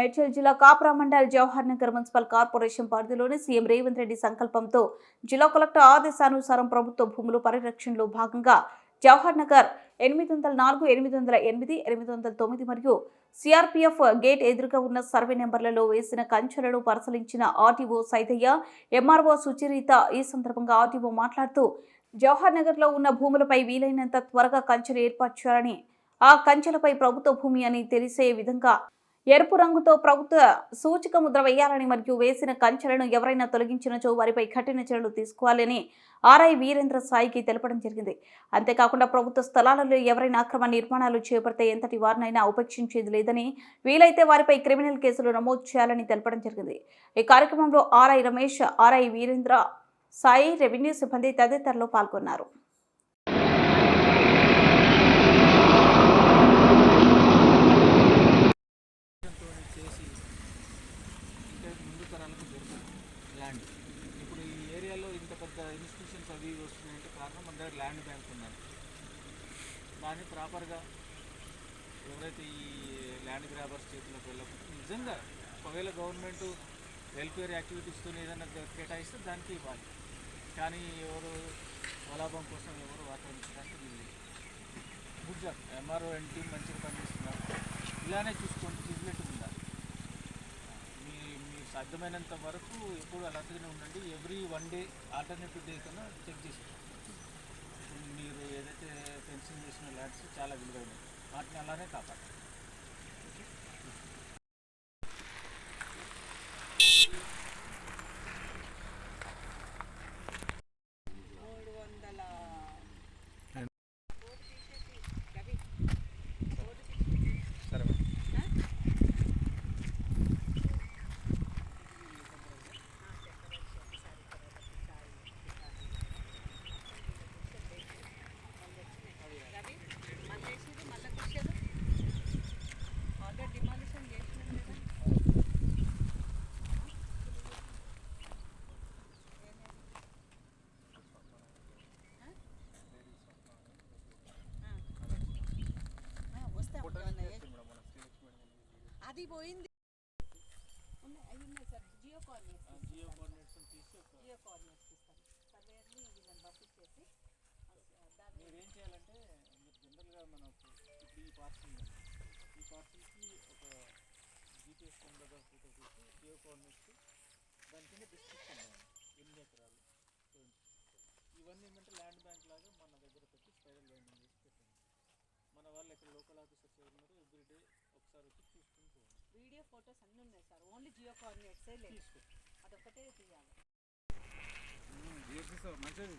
మేడ్చల్ జిల్లా Kapra mandal Jawahar Nagar municipal corporation పరిధిలోని CM Revanth Reddy సంకల్పంతో జిల్లా కలెక్టర్ ఆదేశానుసారం ప్రభుత్వ భూముల పరిరక్షణలో భాగంగా జవహర్ నగర్ ఎనిమిది వందల నాలుగు ఎనిమిది వందల ఎనిమిది ఎనిమిది వందల తొమ్మిది మరియు సిఆర్పిఎఫ్ గేట్ ఎదురుగా ఉన్న సర్వే నెంబర్లలో వేసిన కంచెలను పరిశీలించిన ఆర్టీఓ సైతయ్య ఎంఆర్ఓ సుచరిత ఈ సందర్భంగా ఆర్టీఓ మాట్లాడుతూ జవహర్ నగర్లో ఉన్న భూములపై వీలైనంత త్వరగా కంచెలు ఏర్పాటు చేయాలని ఆ కంచెలపై ప్రభుత్వ భూమి అని తెలిసే విధంగా ఎరుపు రంగుతో ప్రభుత్వ సూచిక ముద్ర వేయాలని మరియు వేసిన కంచెలను ఎవరైనా తొలగించినచో వారిపై కఠిన చర్యలు తీసుకోవాలని ఆర్ఐ వీరేంద్ర సాయికి తెలపడం జరిగింది. అంతేకాకుండా ప్రభుత్వ స్థలాలలో ఎవరైనా అక్రమ నిర్మాణాలు చేపడితే ఎంతటి వారినైనా ఉపేక్షించేది లేదని వీలైతే వారిపై క్రిమినల్ కేసులు నమోదు చేయాలని తెలపడం జరిగింది. ఈ కార్యక్రమంలో RI Ramesh RI Veerendra Sai revenue సిబ్బంది తదితరులు పాల్గొన్నారు. ల్యాండ్ ఇప్పుడు ఈ ఏరియాలో ఇంత పెద్ద ఇన్స్టిట్యూషన్స్ అవి వస్తున్నాయంటే కారణం మన దగ్గర ల్యాండ్ బ్యాంక్ ఉందని దాన్ని ప్రాపర్గా ఎవరైతే ఈ ల్యాండ్ గ్రాబర్స్ చేతిలోకి వెళ్ళకుండా నిజంగా ఒకవేళ గవర్నమెంట్ వెల్ఫేర్ యాక్టివిటీస్తో ఏదైనా కేటాయిస్తే దానికి ఇవ్వాలి. కానీ ఎవరు స్వలాభం కోసం ఎవరు వాతావరించడానికి వీలు good job MRO and team మంచిగా పనిచేస్తున్నారు. ఇలానే చూసుకోండి. సాధ్యమైనంత వరకు ఎప్పుడు అలాగే ఉండండి. Every one day alternative day కన్నా చెక్ చేసి మీరు ఏదైతే ఫెన్సింగ్ చేసిన ల్యాండ్స్ చాలా విలువైనవి. వాటిని అలానే కాపాడాలి అది పోయింది. అవి ఉన్నాయి sir. Geo coordinates geo coordinates తీసి జియో కోఆర్డినేట్స్ ఇస్తాను సర్వేయర్ని వీళ్ళని పంపించేసి మీరు ఏం చేయాలంటే మీరు జనరల్గా మనకు ఇప్పుడు ఈ పార్సల్ ఈ పార్సల్కి ఒక జీపీఎస్ ఫోటో తీసి జియో కోఆర్డినేట్స్ దాని కింద డిస్క్రిప్షన్ ఎన్ని ఎకరాలు? ఇవన్నీ ఏంటంటే ల్యాండ్ బ్యాంక్ లాగా మన దగ్గర పెట్టి స్పైరల్ బైండింగ్ చేసి పెట్టండి. మన వాళ్ళు ఇక్కడ లోకల్ ఆఫీసర్స్ ఎవరున్నారో ఎవ్రీ డే ఒకసారి వచ్చి వీడియో ఫొటోస్ అన్నీ ఉన్నాయి సార్. ఓన్లీ జియో కోఆర్డినేట్సే లేదు. అదొకటే తీయాలి. మంచిది.